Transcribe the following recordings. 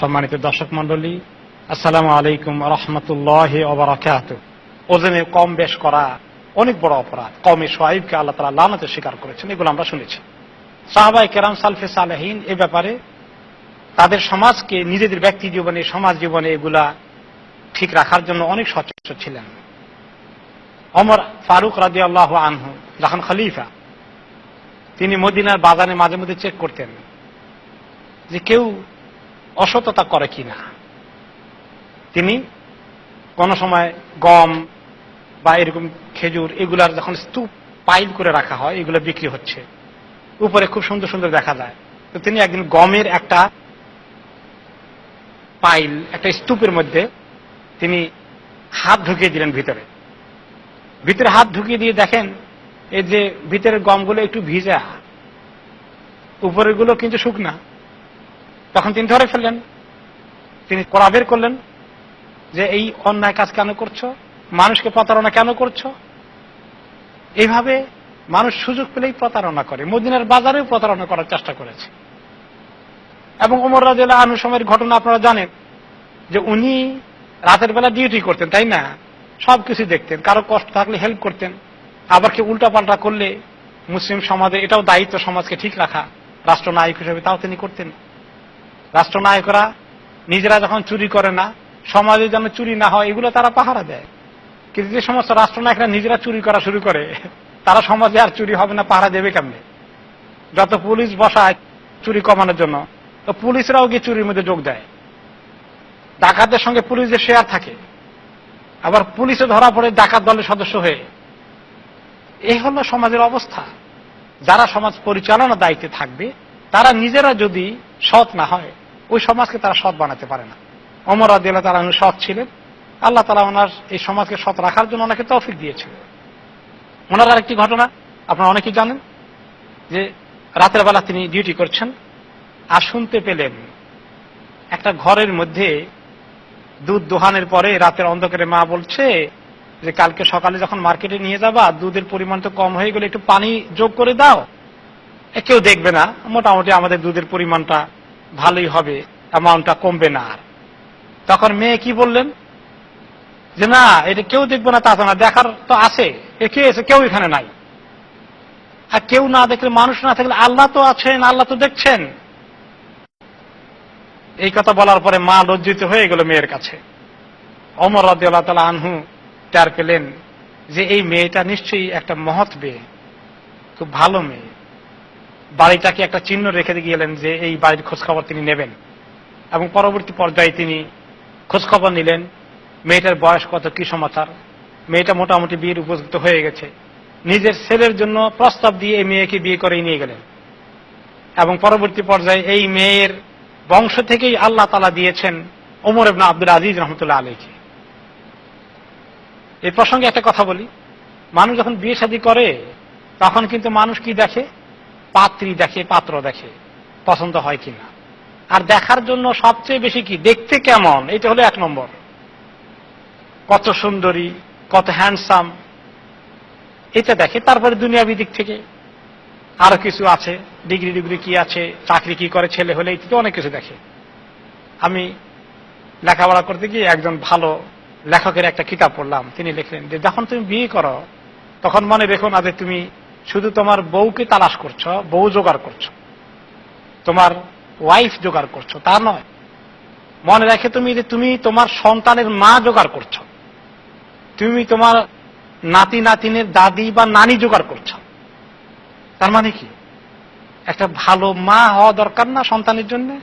সম্মানিত দর্শক মন্ডলী আসসালামু আলাইকুম রহমতুল্লাহ ওবরাকাত ওজনে কম বেশ করা অনেক বড় অপরাধ। কমে সোহাইবকে আল্লাহ তালা লানাতে স্বীকার করেছেন, এগুলো আমরা শুনেছি। সাহাবাই কেরাম সালফে সালেহীন এ ব্যাপারে তাদের সমাজকে, নিজেদের ব্যক্তি জীবনে, সমাজ জীবনে এগুলা ঠিক রাখার জন্য অনেক সচেষ্ট ছিলেন। অমর ফারুক রাজি আল্লাহ আনহু, যখন খলিফা, তিনি মদিনার বাজারে মাঝে মধ্যে চেক করতেন যে কেউ অসততা করে কিনা। তিনি কোন সময় গম বা এরকম খেজুর এগুলার যখন স্তূপ পাইল করে রাখা হয়, এগুলো বিক্রি হচ্ছে। উপরে খুব সুন্দর সুন্দর দেখা যায়। তো তিনি একদিন গমের একটা পাইল, একটা স্তূপের মধ্যে তিনি হাত ঢুকিয়ে দিলেন ভিতরে। ভিতরে হাত ঢুকিয়ে দিয়ে দেখেন, এই যে ভিতরের গমগুলো একটু ভিজা উপরেরগুলো কিন্তু শুকনা। তখন তিনি ধরে ফেললেন। তিনি কড়া বের করলেন যে, এই অন্যায় কাজ কেন করছ? মানুষকে প্রতারণা কেন করছ? এইভাবে মানুষ সুযোগ পেলেই প্রতারণা করে। মদিনার বাজারেও প্রতারণা করার চেষ্টা করেছে। এবং ওমর রাজিয়াল আনু সময়ের ঘটনা আপনারা জানেন যে, উনি রাতের বেলা ডিউটি করতেন, তাই না? সবকিছু দেখতেন, কারও কষ্ট থাকলে হেল্প করতেন। আবার কেউ উল্টাপাল্টা করলে মুসলিম সমাজে এটাও দায়িত্ব সমাজকে ঠিক রাখা, রাষ্ট্রনায়ক হিসেবে তাও তিনি করতেন। রাষ্ট্রনায়করা নিজেরা যখন চুরি করে না, সমাজে যেন চুরি না হয়, এগুলো তারা পাহারা দেয়। কিন্তু যে সমস্ত রাষ্ট্রনায়করা নিজেরা চুরি করা শুরু করে, তারা সমাজে আর চুরি হবে না, পাহারা দেবে কেমনে? যত পুলিশ বসায় চুরি কমানোর জন্য, তো পুলিশরাও গিয়ে চুরির মধ্যে যোগ দেয়। ডাকাতদের সঙ্গে পুলিশের শেয়ার থাকে। আবার পুলিশে ধরা পড়ে ডাকাত দলের সদস্য হয়ে। এই হলো সমাজের অবস্থা। যারা সমাজ পরিচালনার দায়িত্বে থাকবে, তারা নিজেরা যদি সৎ না হয়, ওই সমাজকে তারা সৎ বানাতে পারে না। অমর আদিল্লাহ তারা সৎ ছিলেন। আল্লাহ তালা ওনার এই সমাজকে সৎ রাখার জন্য ওনাকে তৌফিক দিয়েছিলেন ওনার আরেকটি ঘটনা, আপনারা অনেকেই জানেন, যে রাতের বেলা তিনি ডিউটি করছেন, আর শুনতে পেলেন একটা ঘরের মধ্যে দুধ দোহানের পরে রাতের অন্ধকারে মা বলছে যে, কালকে সকালে যখন মার্কেটে নিয়ে যাবা, দুধের পরিমাণ তো কম হয়ে গেলে একটু পানি যোগ করে দাও। কেউ দেখবে না। মোটামুটি আমাদের দুধের পরিমাণটা ভালোই হবে অ্যামাউন্টটা কমবে না আর। তখন মেয়ে কি বললেন? যে না, এটা কেউ দেখবে না, তা না, দেখার তো আছে। কে এসে? কেউ এখানে নাই। আর কেউ না দেখলে, মানুষ না থাকলে আল্লাহ তো আছেন, আল্লাহ তো দেখছেন। এই কথা বলার পরে মা লজ্জিত হয়ে গেল মেয়ের কাছে। অমর রাজি আল্লাহ তালা আনহু টের পেলেন যে, এই মেয়েটা নিশ্চয়ই একটা মহৎ মেয়ে, খুব ভালো মেয়ে। বাড়িটাকে একটা চিহ্ন রেখে গেলেন যে এই বাড়ির খোঁজখবর তিনি নেবেন। এবং পরবর্তী পর্যায়ে তিনি খোঁজখবর নিলেন, মেয়েটার বয়স কত, কি সমাচার মেয়েটা মোটামুটি বিয়ের উপযুক্ত হয়ে গেছে। নিজের ছেলের জন্য প্রস্তাব দিয়ে এই মেয়েকে বিয়ে করে নিয়ে গেলেন। এবং পরবর্তী পর্যায়ে এই মেয়ের বংশ থেকেই আল্লাহ তালা দিয়েছেন ওমর ইবনা আব্দুল আজিজ রহমতুল্লাহ আলীকে এই প্রসঙ্গে একটা কথা বলি। মানুষ যখন বিয়ে শাদী করে, তখন কিন্তু মানুষ কি দেখে? পাত্রী দেখে, পাত্র দেখে, পছন্দ হয় কিনা। আর দেখার জন্য সবচেয়ে বেশি কি? দেখতে কেমন? এটা হলো এক নম্বর। কত সুন্দরী, কত হ্যান্ডসাম এটা দেখে তারপরে দুনিয়াবি দিক থেকে। আরও কিছু আছে, ডিগ্রি ডিগ্রি কি আছে, চাকরি কি করে, ছেলে হলে এই অনেক কিছু দেখে। আমি লেখাপড়া করতে গিয়ে একজন ভালো লেখকের একটা কিতাব পড়লাম। তিনি লিখলেন যে, যখন তুমি বিয়ে করো, তখন মনে রেখো না যে তুমি শুধু তোমার বউকে তালাশ করছ, বউ জোগাড় করছ, তোমার ওয়াইফ জোগাড় করছ, তা নয়। মনে রাখে তুমি যে তুমি তোমার সন্তানের মা জোগাড় করছ, তুমি তোমার নাতি নাতিনের দাদি বা নানি জোগাড় করছ। তার মানে কি? একটা ভালো মা হওয়া দরকার না সন্তানের জন্য?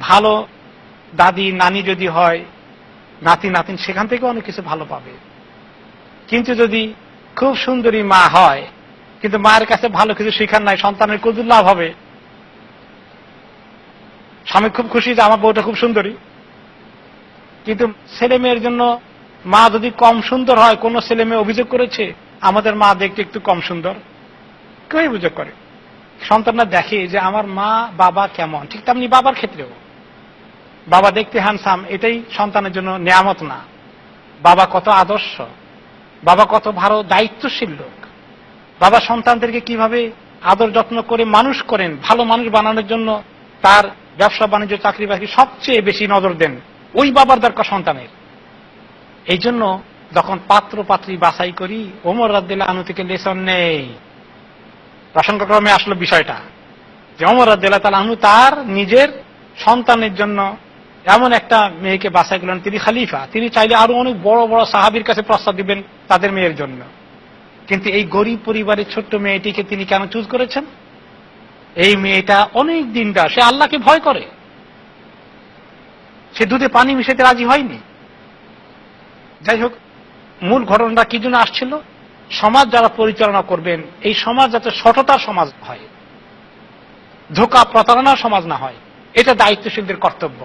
ভালো দাদি নানি যদি হয়, নাতি নাতিন সেখান থেকে অনেক কিছু ভালো পাবে। কিন্তু যদি খুব সুন্দরী মা হয়, কিন্তু মায়ের কাছে ভালো কিছু শিখার নাই, সন্তানের কদুর লাভ হবে। স্বামী খুব খুশি যে আমার বউটা খুব সুন্দরী। কিন্তু ছেলে মেয়ের জন্য মা যদি কম সুন্দর হয়, কোন ছেলে মেয়ে অভিযোগ করেছে, আমাদের মা দেখতে একটু কম সুন্দর? কেউ অভিযোগ করে। সন্তানরা দেখে যে আমার মা, বাবা কেমন? ঠিক তেমনি বাবার ক্ষেত্রেও। বাবা দেখতে হ্যান্ডসাম এটাই সন্তানের জন্য নিয়ামত না। বাবা কত আদর্শ। বাবা কত ভালো দায়িত্বশীল লোক। বাবা সন্তানদেরকে কীভাবে আদর যত্ন করে মানুষ করেন, ভালো মানুষ বানানোর জন্য তার ব্যবসা, বাণিজ্য, চাকরি, বাকরি সবচেয়ে বেশি নজর দেন ওই বাবার দরকার সন্তানের। এই জন্য যখন পাত্র, পাত্রী বাছাই করি, ওমর রাদ্দিল্লা আনু থেকে লেসন নেই। প্রসঙ্গক্রমে আসলো বিষয়টা যে অমর রাদ্দিল্লা তালা আনু তার নিজের সন্তানের জন্য এমন একটা মেয়েকে বাছাই গেলেন তিনি খালিফা। তিনি চাইলে আরও অনেক বড় বড় সাহাবির কাছে প্রস্তাব দিবেন তাদের মেয়ের জন্য। কিন্তু এই গরিব পরিবারের ছোট্ট মেয়েটিকে তিনি কেন চুজ করেছেন? এই মেয়েটা অনেক দিনদার, সে আল্লাহকে ভয় করে। সে দুধে পানি মিশাতে রাজি হয়নি। যাই হোক, মূল ঘটনাটা কি জন্য আসছিল? সমাজ যারা পরিচালনা করবেন, এই সমাজ যাতে সততার সমাজ হয়, ধোকা প্রতারণার সমাজ না হয়, এটা দায়িত্বশীলদের কর্তব্য।